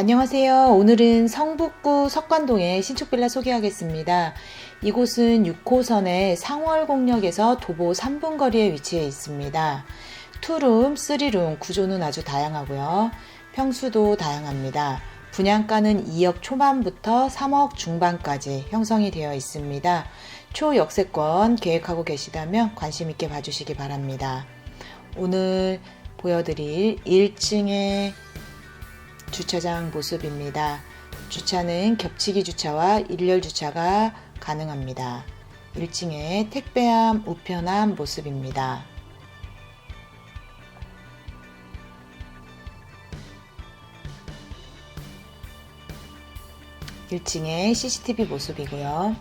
안녕하세요. 오늘은 성북구 석관동의 신축빌라 소개하겠습니다. 이곳은 6호선의 상월공역에서 도보 3분 거리에 위치해 있습니다. 투룸, 쓰리룸 구조는 아주 다양하고요. 평수도 다양합니다. 분양가는 2억 초반부터 3억 중반까지 형성이 되어 있습니다. 초역세권 계획하고 계시다면 관심 있게 봐주시기 바랍니다. 오늘 보여드릴 1층의 주차장 모습입니다. 주차는 겹치기 주차와 일렬 주차가 가능합니다. 1층에 택배함 우편함 모습입니다. 1층의 CCTV 모습이고요.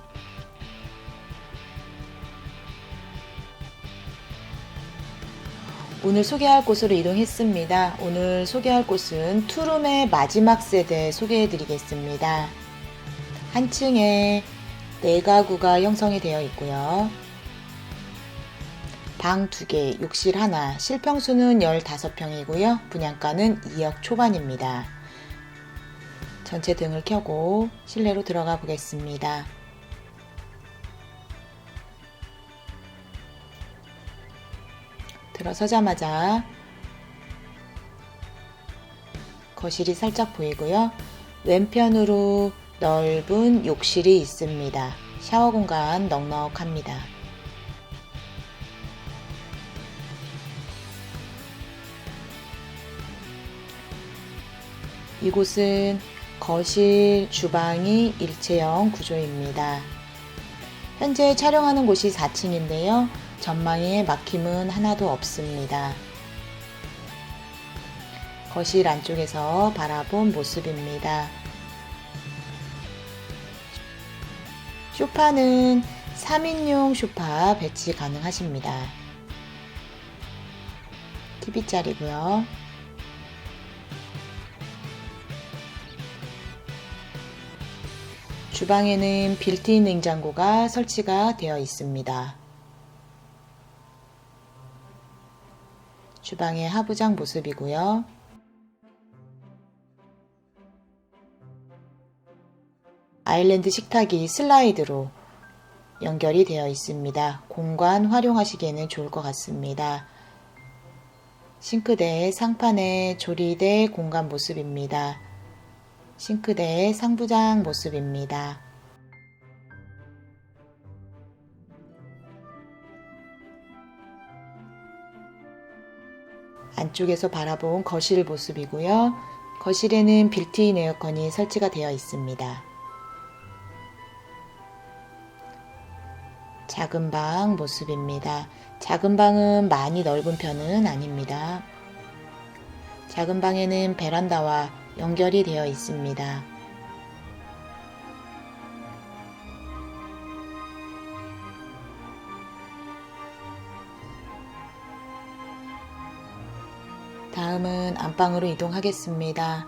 오늘 소개할 곳으로 이동했습니다. 오늘 소개할 곳은 투룸의 마지막 세대 소개해 드리겠습니다. 한 층에 네 가구가 형성이 되어 있고요. 방 2개, 욕실 하나, 실평수는 15평이고요. 분양가는 2억 초반입니다. 전체 등을 켜고 실내로 들어가 보겠습니다. 들어서자마자 거실이 살짝 보이고요. 왼편으로 넓은 욕실이 있습니다. 샤워 공간 넉넉합니다. 이곳은 거실, 주방이 일체형 구조입니다. 현재 촬영하는 곳이 4층인데요. 전망에 막힘은 하나도 없습니다. 거실 안쪽에서 바라본 모습입니다. 쇼파는 3인용 쇼파 배치 가능하십니다. TV짜리고요. 주방에는 빌트인 냉장고가 설치가 되어 있습니다. 주방의 하부장 모습이고요. 아일랜드 식탁이 슬라이드로 연결이 되어 있습니다. 공간 활용하시기에는 좋을 것 같습니다. 싱크대 상판의 조리대 공간 모습입니다. 싱크대 상부장 모습입니다. 안쪽에서 바라본 거실 모습이고요. 거실에는 빌트인 에어컨이 설치가 되어 있습니다. 작은 방 모습입니다. 작은 방은 많이 넓은 편은 아닙니다. 작은 방에는 베란다와 연결이 되어 있습니다. 다음은 안방으로 이동하겠습니다.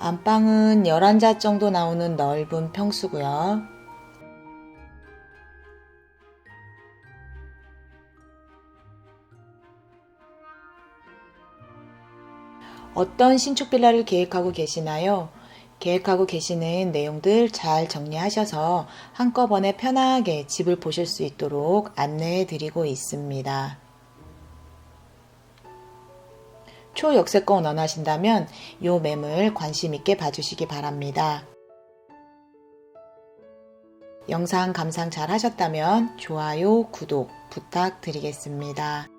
안방은 11자 정도 나오는 넓은 평수고요. 어떤 신축 빌라를 계획하고 계시나요? 계획하고 계시는 내용들 잘 정리하셔서 한꺼번에 편하게 집을 보실 수 있도록 안내해 드리고 있습니다. 초역세권 원하신다면 이 매물 관심 있게 봐주시기 바랍니다. 영상 감상 잘 하셨다면 좋아요, 구독 부탁드리겠습니다.